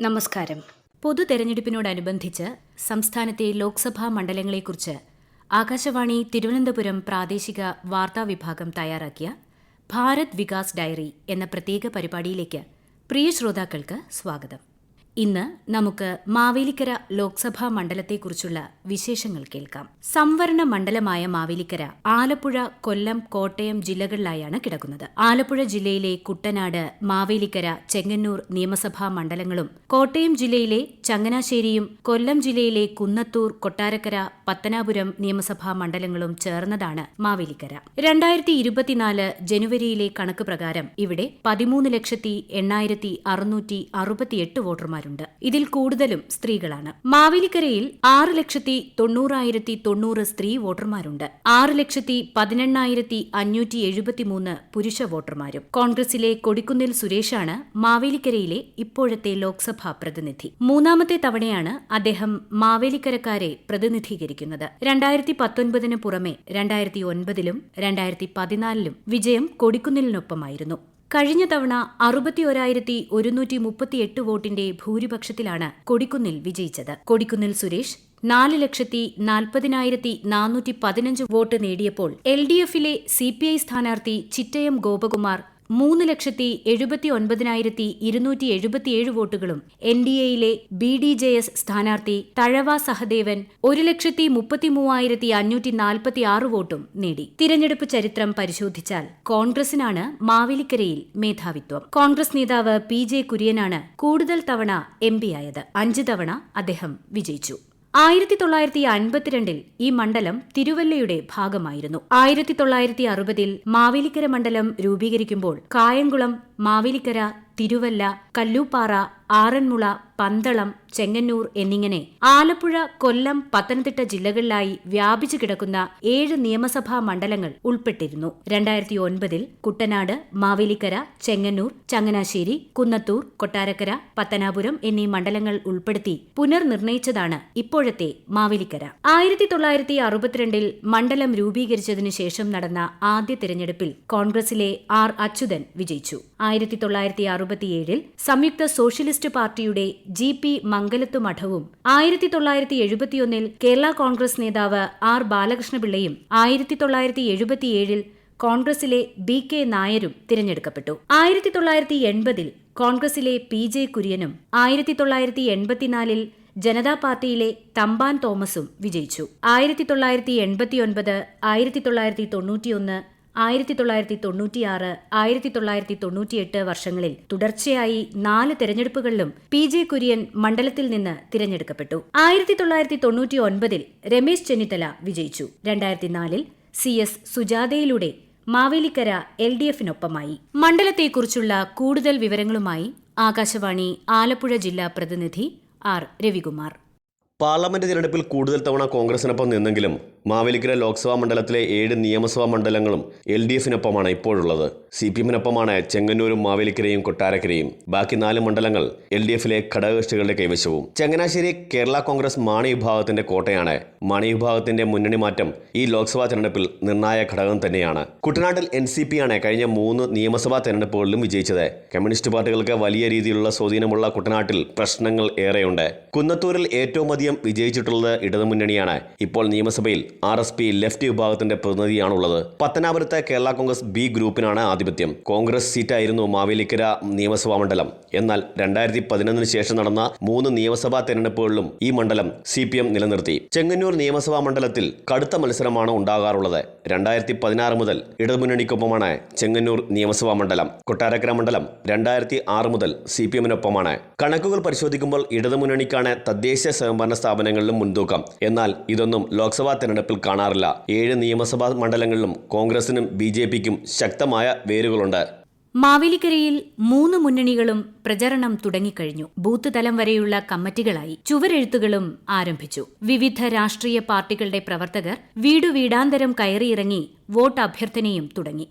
നമസ്കാരം. പൊതു തെരഞ്ഞെടുപ്പിനോടനുബന്ധിച്ച് സംസ്ഥാനത്തെ ലോക്സഭാ മണ്ഡലങ്ങളെക്കുറിച്ച് ആകാശവാണി തിരുവനന്തപുരം പ്രാദേശിക വാർത്താ വിഭാഗം തയ്യാറാക്കിയ ഭാരത് വികാസ് ഡയറി എന്ന പ്രത്യേക പരിപാടിയിലേക്ക് പ്രിയ ശ്രോതാക്കൾക്ക് സ്വാഗതം. ഇന്ന് നമുക്ക് മാവേലിക്കര ലോക്സഭാ മണ്ഡലത്തെക്കുറിച്ചുള്ള വിശേഷങ്ങൾ കേൾക്കാം. സംവരണ മണ്ഡലമായ മാവേലിക്കര ആലപ്പുഴ കൊല്ലം കോട്ടയം ജില്ലകളിലായാണ് കിടക്കുന്നത്. ആലപ്പുഴ ജില്ലയിലെ കുട്ടനാട് മാവേലിക്കര ചെങ്ങന്നൂർ നിയമസഭാ മണ്ഡലങ്ങളും കോട്ടയം ജില്ലയിലെ ചങ്ങനാശ്ശേരിയും കൊല്ലം ജില്ലയിലെ കുന്നത്തൂർ കൊട്ടാരക്കര പത്തനാപുരം നിയമസഭാ മണ്ഡലങ്ങളും ചേർന്നതാണ് മാവേലിക്കര. രണ്ടായിരത്തി ഇരുപത്തിനാല് ജനുവരിയിലെ കണക്ക് പ്രകാരം ഇവിടെ പതിമൂന്ന് ലക്ഷത്തി എണ്ണായിരത്തി അറുന്നൂറ്റി അറുപത്തിയെട്ട് വോട്ടർമാരുണ്ട് ഇതിൽ കൂടുതലും സ്ത്രീകളാണ്. മാവേലിക്കരയിൽ ആറ് ലക്ഷത്തി തൊണ്ണൂറായിരത്തി തൊണ്ണൂറ് സ്ത്രീ വോട്ടർമാരുണ്ട്. ആറ് ലക്ഷത്തി പതിനെണ്ണായിരത്തി അഞ്ഞൂറ്റി എഴുപത്തിമൂന്ന് പുരുഷ വോട്ടർമാരും. കോൺഗ്രസിലെ കൊടിക്കുന്നിൽ സുരേഷാണ് മാവേലിക്കരയിലെ ഇപ്പോഴത്തെ ലോക്സഭാ പ്രതിനിധി. മൂന്നാമത്തെ തവണയാണ് അദ്ദേഹം മാവേലിക്കരക്കാരെ പ്രതിനിധീകരിക്കുന്നത്. രണ്ടായിരത്തി പത്തൊൻപതിന് പുറമെ രണ്ടായിരത്തി ഒൻപതിലും രണ്ടായിരത്തി പതിനാലിലും വിജയം കൊടിക്കുന്നിലിനൊപ്പമായിരുന്നു. കഴിഞ്ഞ തവണ അറുപത്തിയൊരായിരത്തി ഒരുന്നൂറ്റി മുപ്പത്തിയെട്ട് വോട്ടിന്റെ ഭൂരിപക്ഷത്തിലാണ് കൊടിക്കുന്നിൽ വിജയിച്ചത്. കൊടിക്കുന്നിൽ സുരേഷ് നാല് ലക്ഷത്തി നാൽപ്പതിനായിരത്തി നാനൂറ്റി പതിനഞ്ച് വോട്ട് നേടിയപ്പോൾ എൽ ഡി എഫിലെ സി പി ഐ സ്ഥാനാർത്ഥി ചിറ്റയം ഗോപകുമാർ മൂന്ന് ലക്ഷത്തി എഴുപത്തി ഒൻപതിനായിരത്തി ഇരുന്നൂറ്റി എഴുപത്തിയേഴ് വോട്ടുകളും എൻ ഡി എയിലെ ബി ഡി ജെ എസ് സ്ഥാനാർത്ഥി തഴവ സഹദേവൻ ഒരു ലക്ഷത്തി മുപ്പത്തി മൂവായിരത്തി അഞ്ഞൂറ്റി നാൽപ്പത്തി ആറ് വോട്ടും നേടി. തിരഞ്ഞെടുപ്പ് ചരിത്രം പരിശോധിച്ചാൽ കോൺഗ്രസിനാണ് മാവേലിക്കരയിൽ മേധാവിത്വം. കോൺഗ്രസ് നേതാവ് പി ജെ കുര്യനാണ് കൂടുതൽ തവണ എം പിയായത് അഞ്ച് തവണ അദ്ദേഹം വിജയിച്ചു. ആയിരത്തി തൊള്ളായിരത്തി അൻപത്തിരണ്ടിൽ ഈ മണ്ഡലം തിരുവല്ലയുടെ ഭാഗമായിരുന്നു. ആയിരത്തി തൊള്ളായിരത്തി അറുപതിൽ മാവേലിക്കര മണ്ഡലം രൂപീകരിക്കുമ്പോൾ കായംകുളം മാവേലിക്കര തിരുവല്ല കല്ലൂപ്പാറ ആറന്മുള പന്തളം ചെങ്ങന്നൂർ എന്നിങ്ങനെ ആലപ്പുഴ കൊല്ലം പത്തനംതിട്ട ജില്ലകളിലായി വ്യാപിച്ചു കിടക്കുന്ന ഏഴ് നിയമസഭാ മണ്ഡലങ്ങൾ ഉൾപ്പെട്ടിരുന്നു. രണ്ടായിരത്തി ഒൻപതിൽ കുട്ടനാട് മാവേലിക്കര ചെങ്ങന്നൂർ ചങ്ങനാശ്ശേരി കുന്നത്തൂർ കൊട്ടാരക്കര പത്തനാപുരം എന്നീ മണ്ഡലങ്ങൾ ഉൾപ്പെടുത്തി പുനർനിർണയിച്ചതാണ് ഇപ്പോഴത്തെ മാവേലിക്കര. ആയിരത്തി തൊള്ളായിരത്തി അറുപത്തിരണ്ടിൽ മണ്ഡലം രൂപീകരിച്ചതിനു ശേഷം നടന്ന ആദ്യ തിരഞ്ഞെടുപ്പിൽ കോൺഗ്രസിലെ ആർ അച്യുതൻ വിജയിച്ചു. ആയിരത്തി തൊള്ളായിരത്തി അറുപത്തിയേഴിൽ സംയുക്ത സോഷ്യലിസ്റ്റ് പാർട്ടിയുടെ ജി പി മംഗലത്തു മഠവും ആയിരത്തി തൊള്ളായിരത്തി എഴുപത്തിയൊന്നിൽ കേരള കോൺഗ്രസ് നേതാവ് ആർ ബാലകൃഷ്ണപിള്ളയും ആയിരത്തി തൊള്ളായിരത്തി എഴുപത്തിയേഴിൽ കോൺഗ്രസിലെ ബി കെ നായരും തിരഞ്ഞെടുക്കപ്പെട്ടു. ആയിരത്തി തൊള്ളായിരത്തി എൺപതിൽ കോൺഗ്രസിലെ പി ജെ കുര്യനും ആയിരത്തി തൊള്ളായിരത്തി എൺപത്തിനാലിൽ ജനതാ പാർട്ടിയിലെ തമ്പാൻ തോമസും വിജയിച്ചു. ആയിരത്തി തൊള്ളായിരത്തി എൺപത്തിയൊൻപത് ആയിരത്തി തൊള്ളായിരത്തി തൊണ്ണൂറ്റിയൊന്ന് ആയിരത്തി തൊള്ളായിരത്തി തൊണ്ണൂറ്റിയാറ് ആയിരത്തി തൊള്ളായിരത്തി തൊണ്ണൂറ്റിയെട്ട് വർഷങ്ങളിൽ തുടർച്ചയായി നാല് തെരഞ്ഞെടുപ്പുകളിലും പി ജെ കുര്യൻ മണ്ഡലത്തിൽ നിന്ന് തിരഞ്ഞെടുക്കപ്പെട്ടു. ആയിരത്തി തൊള്ളായിരത്തി തൊണ്ണൂറ്റി ഒൻപതിൽ രമേശ് ചെന്നിത്തല വിജയിച്ചു. രണ്ടായിരത്തി നാലിൽ സി എസ് സുജാതയിലൂടെ മാവേലിക്കര എൽ ഡി എഫിനൊപ്പമായി. മണ്ഡലത്തെക്കുറിച്ചുള്ള കൂടുതൽ വിവരങ്ങളുമായി ആകാശവാണി ആലപ്പുഴ ജില്ലാ പ്രതിനിധി ആർ രവികുമാർ. പാർലമെന്റ് തിരഞ്ഞെടുപ്പിൽ കൂടുതൽ തവണ കോൺഗ്രസിനൊപ്പം നിന്നെങ്കിലും മാവേലിക്കര ലോക്സഭാ മണ്ഡലത്തിലെ ഏഴ് നിയമസഭാ മണ്ഡലങ്ങളും എൽ ഡി എഫിനൊപ്പമാണ് ഇപ്പോഴുള്ളത്. സി പി എമ്മിനൊപ്പമാണ് ചെങ്ങന്നൂരും മാവേലിക്കരയും കൊട്ടാരക്കരയും. ബാക്കി നാല് മണ്ഡലങ്ങൾ എൽ ഡി എഫിലെ ഘടകകക്ഷികളുടെ കൈവശവും. ചങ്ങനാശ്ശേരി കേരള കോൺഗ്രസ് മാണി വിഭാഗത്തിന്റെ കോട്ടയാണ്. മാണി വിഭാഗത്തിന്റെ മുന്നണി മാറ്റം ഈ ലോക്സഭാ തെരഞ്ഞെടുപ്പിൽ നിർണായക ഘടകം തന്നെയാണ്. കുട്ടനാട്ടിൽ എൻ സി പി ആണ് കഴിഞ്ഞ മൂന്ന് നിയമസഭാ തെരഞ്ഞെടുപ്പുകളിലും വിജയിച്ചത്. കമ്മ്യൂണിസ്റ്റ് പാർട്ടികൾക്ക് വലിയ രീതിയിലുള്ള സ്വാധീനമുള്ള കുട്ടനാട്ടിൽ പ്രശ്നങ്ങൾ ഏറെയുണ്ട്. കുന്നത്തൂരിൽ ഏറ്റവും അധികം വിജയിച്ചിട്ടുള്ളത് ഇടതുമുന്നണിയാണ് ഇപ്പോൾ നിയമസഭയിൽ ആർ എസ് പി ലെഫ്റ്റ് വിഭാഗത്തിന്റെ പ്രതിനിധിയാണുള്ളത്. പത്തനാപുരത്തെ കേരള കോൺഗ്രസ് ബി ഗ്രൂപ്പിനാണ് ആധിപത്യം. കോൺഗ്രസ് സീറ്റായിരുന്നു മാവേലിക്കര നിയമസഭാ മണ്ഡലം. എന്നാൽ രണ്ടായിരത്തി പതിനൊന്നിന് ശേഷം നടന്ന മൂന്ന് നിയമസഭാ തെരഞ്ഞെടുപ്പുകളിലും ഈ മണ്ഡലം സി പി എം നിലനിർത്തി. ചെങ്ങന്നൂർ നിയമസഭാ മണ്ഡലത്തിൽ കടുത്ത മത്സരമാണ് ഉണ്ടാകാറുള്ളത്. രണ്ടായിരത്തി പതിനാറ് മുതൽ ഇടതുമുന്നണിക്കൊപ്പമാണ് ചെങ്ങന്നൂർ നിയമസഭാ മണ്ഡലം. കൊട്ടാരക്കര മണ്ഡലം രണ്ടായിരത്തി ആറ് മുതൽ സി പി എമ്മിനൊപ്പമാണ്. കണക്കുകൾ പരിശോധിക്കുമ്പോൾ ഇടതുമുന്നണിക്കാണ് തദ്ദേശ സ്വയംഭരണ സ്ഥാപനങ്ങളിലും മുൻതൂക്കം. എന്നാൽ ഇതൊന്നും ലോക്സഭാ തെരഞ്ഞെടുപ്പിൽ കാണാറില്ല. ഏഴ് നിയമസഭാ മണ്ഡലങ്ങളിലും കോൺഗ്രസിനും ബി ജെ പിക്കും ശക്തമായ വേരുകളുണ്ട്. മാവേലിക്കരയിൽ മൂന്ന് മുന്നണികളും പ്രചരണം തുടങ്ങിക്കഴിഞ്ഞു. ബൂത്ത് തലം വരെയുള്ള കമ്മിറ്റികളായി ചുവരെഴുത്തുകളും ആരംഭിച്ചു. വിവിധ രാഷ്ട്രീയ പാർട്ടികളുടെ പ്രവർത്തകർ വീടു വീടാന്തരം കയറിയിറങ്ങി വോട്ട് അഭ്യർത്ഥനയും തുടങ്ങി.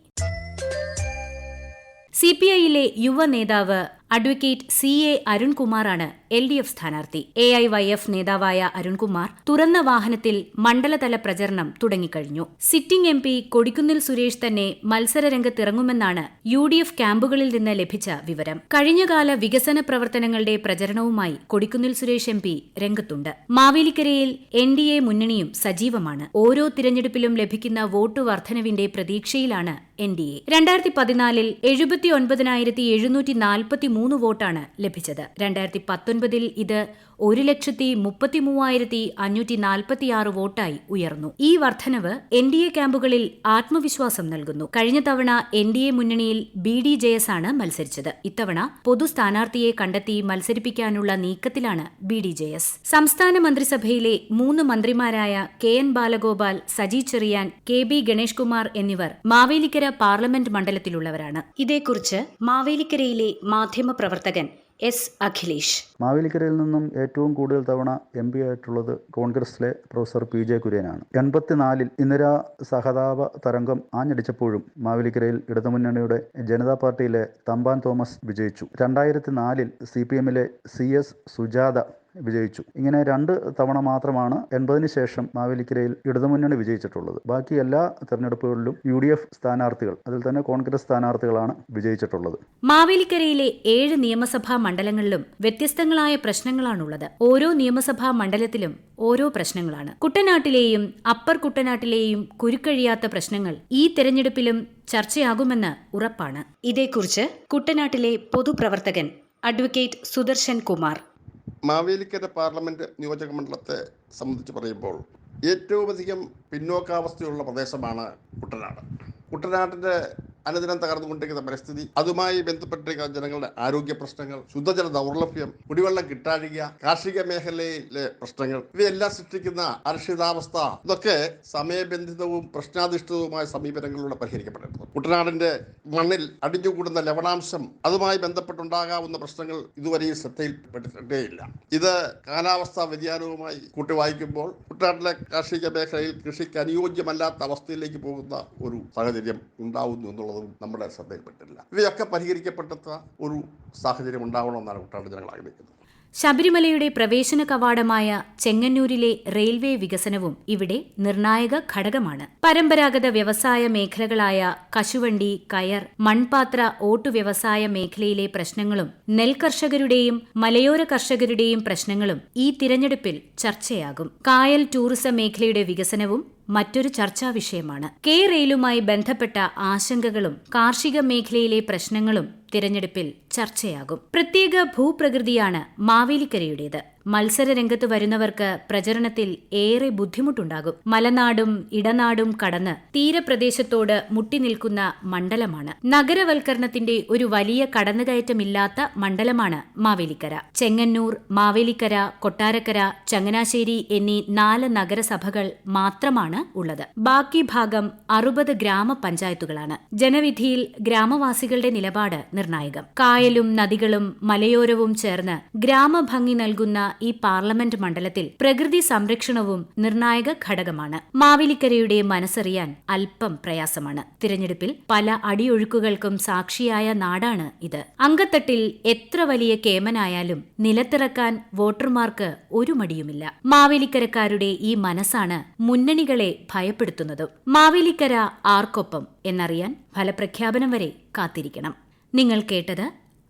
സി പി ഐയിലെ യുവ നേതാവ് അഡ്വക്കേറ്റ് സി എ അരുൺകുമാറാണ് എൽ ഡി എഫ് സ്ഥാനാർത്ഥി. എ ഐ വൈ എഫ് നേതാവായ അരുൺകുമാർ തുറന്ന വാഹനത്തിൽ മണ്ഡലതല പ്രചരണം തുടങ്ങിക്കഴിഞ്ഞു. Sitting M P Kodikunnil Suresh തന്നെ മത്സരരംഗത്തിറങ്ങുമെന്നാണ് യു ഡി എഫ് ക്യാമ്പുകളിൽ നിന്ന് ലഭിച്ച വിവരം. കഴിഞ്ഞകാല വികസന പ്രവർത്തനങ്ങളുടെ പ്രചരണവുമായി കൊടിക്കുന്നിൽ സുരേഷ് എം പി രംഗത്തുണ്ട്. മാവേലിക്കരയിൽ എൻ ഡി എ മുന്നണിയും സജീവമാണ്. ഓരോ തിരഞ്ഞെടുപ്പിലും ലഭിക്കുന്ന വോട്ട് വർധനവിന്റെ പ്രതീക്ഷയിലാണ് എൻ ഡി എ. രണ്ടായിരത്തി പതിനാലിൽ എഴുപത്തി ഒൻപതിനായിരത്തി എഴുന്നൂറ്റി നാൽപ്പത്തി മൂന്ന് വോട്ടാണ് ലഭിച്ചത്. രണ്ടായിരത്തി പത്തൊൻപതിൽ ഇത് ഒരു ലക്ഷത്തി മുപ്പത്തി മൂവായിരത്തി അഞ്ഞൂറ്റി നാൽപ്പത്തിയാറ് വോട്ടായി ഉയർന്നു. ഈ വർധനവ് എൻ ഡി എ ക്യാമ്പുകളിൽ ആത്മവിശ്വാസം നൽകുന്നു. കഴിഞ്ഞ തവണ എൻ ഡി എ മുന്നണിയിൽ ബി ഡി ജെ എസ് ആണ് മത്സരിച്ചത്. ഇത്തവണ പൊതു സ്ഥാനാർത്ഥിയെ കണ്ടെത്തി മത്സരിപ്പിക്കാനുള്ള നീക്കത്തിലാണ് ബി ഡി ജെ എസ്. സംസ്ഥാന മന്ത്രിസഭയിലെ മൂന്ന് മന്ത്രിമാരായ K N Balagopal Saji Cheriyan K B Ganesh Kumar എന്നിവർ മാവേലിക്കര പാർലമെന്റ് മണ്ഡലത്തിലുള്ളവരാണ്. ഇതേക്കുറിച്ച് മാവേലിക്കരയിലെ മാധ്യമപ്രവർത്തകൻ എസ് അഖിലേഷ്. മാവേലിക്കരയിൽ നിന്നും ഏറ്റവും കൂടുതൽ തവണ എം പി ആയിട്ടുള്ളത് കോൺഗ്രസിലെ പ്രൊഫസർ പി ജെ കുര്യനാണ്. എൺപത്തിനാലിൽ ഇന്ദിരാ സഹതാപ തരംഗം ആഞ്ഞടിച്ചപ്പോഴും മാവേലിക്കരയിൽ ഇടതുമുന്നണിയുടെ ജനതാ പാർട്ടിയിലെ തമ്പാൻ തോമസ് വിജയിച്ചു. രണ്ടായിരത്തി നാലിൽ സി പി എമ്മിലെ സി എസ് സുജാത വിജയിച്ചു. ഇങ്ങനെ രണ്ട് തവണ മാത്രമാണ് എൺപതിന് ശേഷം മാവേലിക്കരയിൽ ഇടതുമുന്നണി വിജയിച്ചിട്ടുള്ളത്. ബാക്കി എല്ലാ തെരഞ്ഞെടുപ്പുകളിലും യു ഡി എഫ് സ്ഥാനാർത്ഥികൾ അതിൽ തന്നെ കോൺഗ്രസ് സ്ഥാനാർത്ഥികളാണ് വിജയിച്ചിട്ടുള്ളത്. മാവേലിക്കരയിലെ ഏഴ് നിയമസഭാ മണ്ഡലങ്ങളിലും വ്യത്യസ്തങ്ങളായ പ്രശ്നങ്ങളാണുള്ളത്. ഓരോ നിയമസഭാ മണ്ഡലത്തിലും ഓരോ പ്രശ്നങ്ങളാണ്. കുട്ടനാട്ടിലെയും അപ്പർ കുട്ടനാട്ടിലെയും കുരുക്കഴിയാത്ത പ്രശ്നങ്ങൾ ഈ തെരഞ്ഞെടുപ്പിലും ചർച്ചയാകുമെന്ന് ഉറപ്പാണ്. ഇതേക്കുറിച്ച് കുട്ടനാട്ടിലെ പൊതുപ്രവർത്തകൻ അഡ്വക്കേറ്റ് സുദർശൻ കുമാർ മാവേലിക്കര പാർലമെന്റ് നിയോജക മണ്ഡലത്തെ സംബന്ധിച്ച് പറയുമ്പോൾ ഏറ്റവും അധികം പിന്നോക്കാവസ്ഥയുള്ള പ്രദേശമാണ് കുട്ടനാട്. കുട്ടനാട്ടിന്റെ അനുദിനം തകർന്നുകൊണ്ടിരിക്കുന്ന പരിസ്ഥിതി അതുമായി ബന്ധപ്പെട്ടിരിക്കുന്ന ജനങ്ങളുടെ ആരോഗ്യ പ്രശ്നങ്ങൾ ശുദ്ധജല ദൗർലഭ്യം കുടിവെള്ളം കിട്ടാഴിക കാർഷിക മേഖലയിലെ പ്രശ്നങ്ങൾ ഇവയെല്ലാം സൃഷ്ടിക്കുന്ന അരക്ഷിതാവസ്ഥ ഇതൊക്കെ സമയബന്ധിതവും പ്രശ്നാധിഷ്ഠിതവുമായ സമീപനങ്ങളിലൂടെ പരിഹരിക്കപ്പെടേണ്ടത് കുട്ടനാടിന്റെ മണ്ണിൽ അടിഞ്ഞുകൂടുന്ന ലവണാംശം അതുമായി ബന്ധപ്പെട്ടുണ്ടാകാവുന്ന പ്രശ്നങ്ങൾ ഇതുവരെയും ശ്രദ്ധയിൽപ്പെട്ടിട്ടേയില്ല. ഇത് കാലാവസ്ഥാ വ്യതിയാനവുമായി കൂട്ടി വായിക്കുമ്പോൾ കുട്ടനാട്ടിലെ കാർഷിക മേഖലയിൽ കൃഷിക്ക് അനുയോജ്യമല്ലാത്ത അവസ്ഥയിലേക്ക് പോകുന്ന ഒരു സാഹചര്യം ഉണ്ടാവുന്നു എന്നുള്ളതും നമ്മുടെ ശ്രദ്ധയിൽപ്പെട്ടില്ല ഇവയൊക്കെ പരിഹരിക്കപ്പെട്ട ഒരു സാഹചര്യം ഉണ്ടാവണമെന്നാണ് കുട്ടനാട് ജനങ്ങൾ ആഗ്രഹിക്കുന്നത്. ശബരിമലയുടെ പ്രവേശന കവാടമായ ചെങ്ങന്നൂരിലെ റെയിൽവേ വികസനവും ഇവിടെ നിർണായക ഘടകമാണ്. പരമ്പരാഗത വ്യവസായ മേഖലകളായ കശുവണ്ടി കയർ മൺപാത്ര ഓട്ടു വ്യവസായ മേഖലയിലെ പ്രശ്നങ്ങളും നെൽകർഷകരുടെയും മലയോര കർഷകരുടെയും പ്രശ്നങ്ങളും ഈ തിരഞ്ഞെടുപ്പിൽ ചർച്ചയാകും. കായൽ ടൂറിസം മേഖലയുടെ വികസനവും മറ്റൊരു ചർച്ചാ വിഷയമാണ്. കെ റെയിലുമായി ബന്ധപ്പെട്ട ആശങ്കകളും കാർഷിക മേഖലയിലെ പ്രശ്നങ്ങളും തിരഞ്ഞെടുപ്പിൽ ചർച്ചയാകും. പ്രത്യേക ഭൂപ്രകൃതിയാണ് മാവേലിക്കരയുടേത്. മത്സരരംഗത്ത് വരുന്നവർക്ക് പ്രചരണത്തിൽ ഏറെ ബുദ്ധിമുട്ടുണ്ടാകും. മലനാടും ഇടനാടും കടന്ന് തീരപ്രദേശത്തോട് മുട്ടിനിൽക്കുന്ന മണ്ഡലമാണ്. നഗരവൽക്കരണത്തിന്റെ ഒരു വലിയ കടന്നുകയറ്റമില്ലാത്ത മണ്ഡലമാണ് മാവേലിക്കര. ചെങ്ങന്നൂർ മാവേലിക്കര കൊട്ടാരക്കര ചങ്ങനാശ്ശേരി എന്നീ നാല് നഗരസഭകൾ മാത്രമാണ് ഉള്ളത്. ബാക്കി ഭാഗം അറുപത് ഗ്രാമപഞ്ചായത്തുകളാണ്. ജനവിധിയിൽ ഗ്രാമവാസികളുടെ നിലപാട് നിർണായകം. കായലും നദികളും മലയോരവും ചേർന്ന് ഗ്രാമഭംഗി നൽകുന്ന ഈ പാർലമെന്റ് മണ്ഡലത്തിൽ പ്രകൃതി സംരക്ഷണവും നിർണായക ഘടകമാണ്. മാവേലിക്കരയുടെ മനസ്സറിയാൻ അല്പം പ്രയാസമാണ്. തിരഞ്ഞെടുപ്പിൽ പല അടിയൊഴുക്കുകൾക്കും സാക്ഷിയായ നാടാണ് ഇത്. അങ്കത്തട്ടിൽ എത്ര വലിയ കേമനായാലും നിലത്തിറക്കാൻ വോട്ടർമാർക്ക് ഒരു മടിയുമില്ല. മാവേലിക്കരക്കാരുടെ ഈ മനസ്സാണ് മുന്നണികളെ ഭയപ്പെടുത്തുന്നതും. മാവേലിക്കര ആർക്കൊപ്പം എന്നറിയാൻ ഫലപ്രഖ്യാപനം വരെ കാത്തിരിക്കണം. നിങ്ങൾ കേട്ടത്